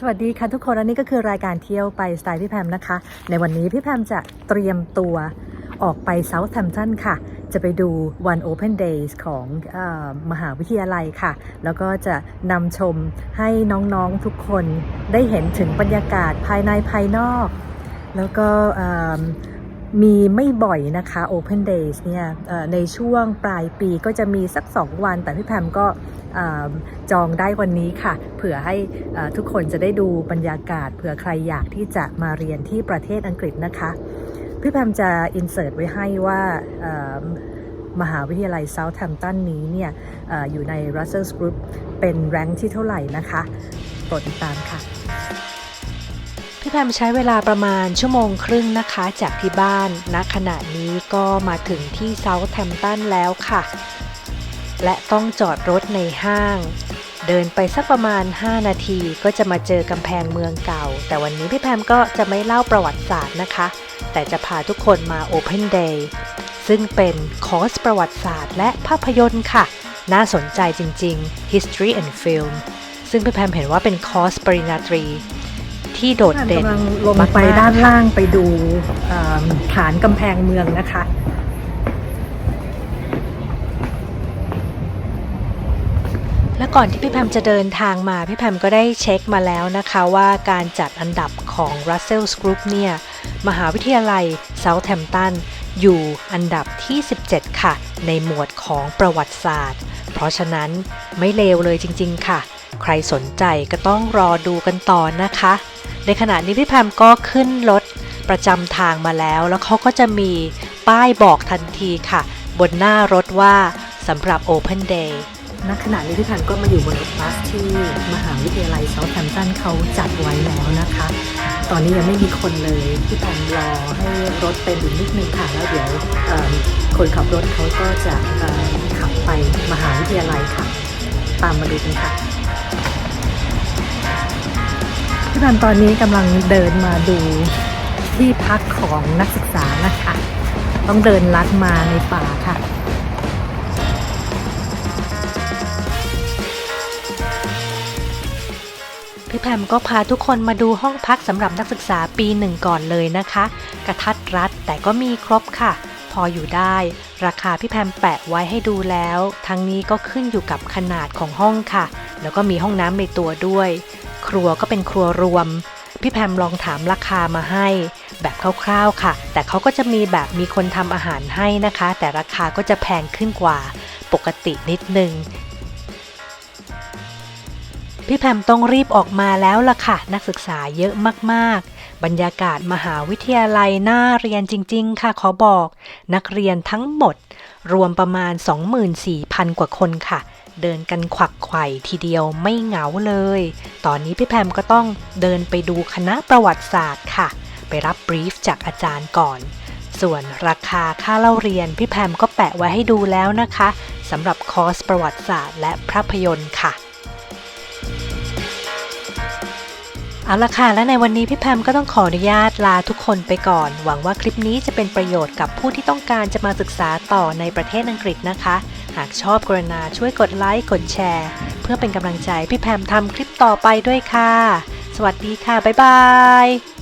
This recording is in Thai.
สวัสดีค่ะทุกคนอันนี้ก็คือรายการเที่ยวไปสไตล์พี่แพมนะคะ ในวันนี้พี่แพมจะเตรียมตัวออกไปเซาท์แฮม t ันค่ะ จะไปดู One Open Days ของอมหาวิทยาลัยค่ะ แล้วก็จะนำชมให้น้องๆทุกคนได้เห็นถึงบรรยากาศภายในภายนอก แล้วก็ มีไม่บ่อยนะคะ Open Days เนี่ยในช่วงปลายปีก็จะมีสัก 2 วัน แต่พี่แพมก็จองได้วันนี้ค่ะ เผื่อให้เอ่อทุกคนจะได้ดูบรรยากาศเผื่อใครอยากที่จะมาเรียนที่ประเทศอังกฤษนะคะ พี่แพมจะอินเสิร์ตไว้ให้ว่ามหาวิทยาลัยเซาท์แ m ม t ันนี้เนี่ยออยู่ใน Russell Group เป็นแรงค์ที่เท่าไหร่นะคะโปรดติดตามค่ะ พี่แพมใช้เวลาประมาณชั่วโมงครึ่งนะคะ จากที่บ้านณขณะนี้ก็มาถึงที่เซาท์แ m ม t ันแล้วค่ะ และต้องจอดรถในห้าง เดินไปสักประมาณ 5 นาทีก็จะมาเจอกำแพงเมืองเก่า แต่วันนี้พี่แพมก็จะไม่เล่าประวัติศาสตร์นะคะ แต่จะพาทุกคนมา Open Day ซึ่งเป็นคอร์สประวัติศาสตร์และภาพยนตร์ค่ะ น่าสนใจจริง ๆ History and Film ซึ่งพี่แพมเห็นว่าเป็นคอร์สปริญญาตรี ที่โดดเด่นกำลังลงไปด้านล่างไปดูเอิ่มฐานกำแพงเมืองนะคะและก่อนที่พี่แพมจะเดินทางมา พี่แพมก็ได้เช็คมาแล้วนะคะว่าการจัดอันดับของ Russell's Group เนี่ย มหาวิทยาลัย Southampton อยู่อันดับที่ 17 ค่ะ ในหมวดของประวัติศาสตร์ เพราะฉะนั้นไม่เลวเลยจริง ๆ ค่ะ ใครสนใจก็ต้องรอดูกันต่อนะคะ ในขณะนี้พี่แพมก็ขึ้นรถประจำทางมาแล้ว แล้วเขาก็จะมีป้ายบอกทันทีค่ะ บนหน้ารถว่าสำหรับ Open Day ณขณะนี้พี่แพมก็มาอยู่บนรถบัสที่มหาวิทยาลัยเซาท์แ m ม t ันเขาจัดไว้แล้วนะคะ ตอนนี้ยังไม่มีคนเลยพี่แพมรอให้รถเป็นอีกนิดนึงค่ะแล้วเดี๋ยวคนขับรถเขาก็จะขับไปมหาวิทยาลัยค่ะ ตามมาดูกันค่ะ พี่แพมตอนนี้กำลังเดินมาดูที่พักของนักศึกษานะคะ ต้องเดินลัดมาในป่าค่ะพี่แพมก็พาทุกคนมาดูห้องพักสำหรับนักศึกษาปีหนึ่งก่อนเลยนะคะ กระทัดรัดแต่ก็มีครบค่ะ พออยู่ได้ ราคาพี่แพมแปะไว้ให้ดูแล้ว ทั้งนี้ก็ขึ้นอยู่กับขนาดของห้องค่ะ แล้วก็มีห้องน้ำในตัวด้วย ครัวก็เป็นครัวรวม พี่แพมลองถามราคามาให้ แบบคร่าวๆค่ะ แต่เขาก็จะมีแบบมีคนทำอาหารให้นะคะ แต่ราคาก็จะแพงขึ้นกว่าปกตินิดนึงพี่แพมต้องรีบออกมาแล้วล่ะค่ะ นักศึกษาเยอะมากๆ บรรยากาศมหาวิทยาลัยน่าเรียนจริง ๆ ค่ะขอบอก นักเรียนทั้งหมด รวมประมาณ 24,000 กว่าคนค่ะ เดินกันขวักไขว่ทีเดียวไม่เหงาเลย ตอนนี้พี่แพมก็ต้องเดินไปดูคณะประวัติศาสตร์ค่ะ ไปรับบรีฟจากอาจารย์ก่อน ส่วนราคาค่าเล่าเรียนพี่แพมก็แปะไว้ให้ดูแล้วนะคะสำหรับคอร์สประวัติศาสตร์และภาพยนตร์ค่ะ เอาละค่ะ และในวันนี้พี่แพมก็ต้องขออนุญาตลาทุกคนไปก่อน หวังว่าคลิปนี้จะเป็นประโยชน์กับผู้ที่ต้องการจะมาศึกษาต่อในประเทศอังกฤษนะคะ หากชอบกรณาช่วยกดไลค์กดแชร์ เพื่อเป็นกำลังใจพี่แพมทำคลิปต่อไปด้วยค่ะ สวัสดีค่ะ บ๊ายบาย